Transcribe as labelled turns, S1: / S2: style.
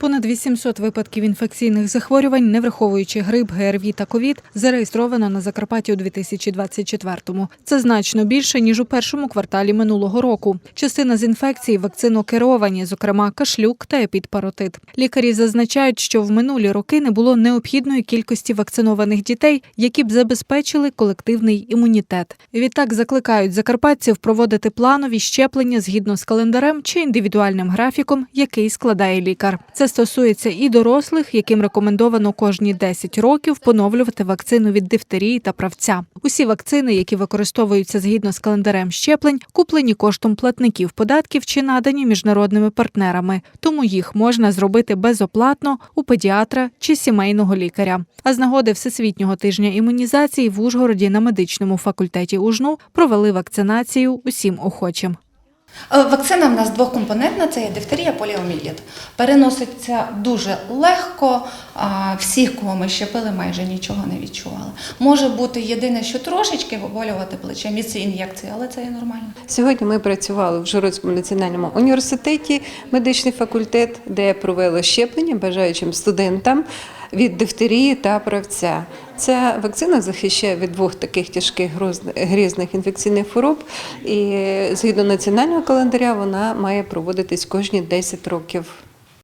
S1: Понад 800 випадків інфекційних захворювань, не враховуючи грип, ГРВІ та ковід, зареєстровано на Закарпатті у 2024-му. Це значно більше ніж у першому кварталі минулого року. Частина з інфекцій вакцинокеровані, зокрема кашлюк та епідпаротит. Лікарі зазначають, що в минулі роки не було необхідної кількості вакцинованих дітей, які б забезпечили колективний імунітет. Відтак закликають закарпатців проводити планові щеплення згідно з календарем чи індивідуальним графіком, який складає лікар. Це стосується і дорослих, яким рекомендовано кожні 10 років поновлювати вакцину від дифтерії та правця. Усі вакцини, які використовуються згідно з календарем щеплень, куплені коштом платників податків чи надані міжнародними партнерами, тому їх можна зробити безоплатно у педіатра чи сімейного лікаря. А з нагоди Всесвітнього тижня імунізації в Ужгороді на медичному факультеті УЖНУ провели вакцинацію усім охочим.
S2: Е, Вакцина в нас двокомпонентна, це є дифтерія, поліомієліт. Переноситься дуже легко. Всіх, кого ми щепили, майже нічого не відчували. Може бути єдине, що трошечки виболювати плече місце ін'єкції, але це є нормально.
S3: Сьогодні ми працювали в Жородському національному університеті, медичний факультет, де провели щеплення бажаючим студентам від дифтерії та правця. Ця вакцина захищає від двох таких тяжких грізних інфекційних хвороб, і згідно національного календаря вона має проводитись кожні 10 років.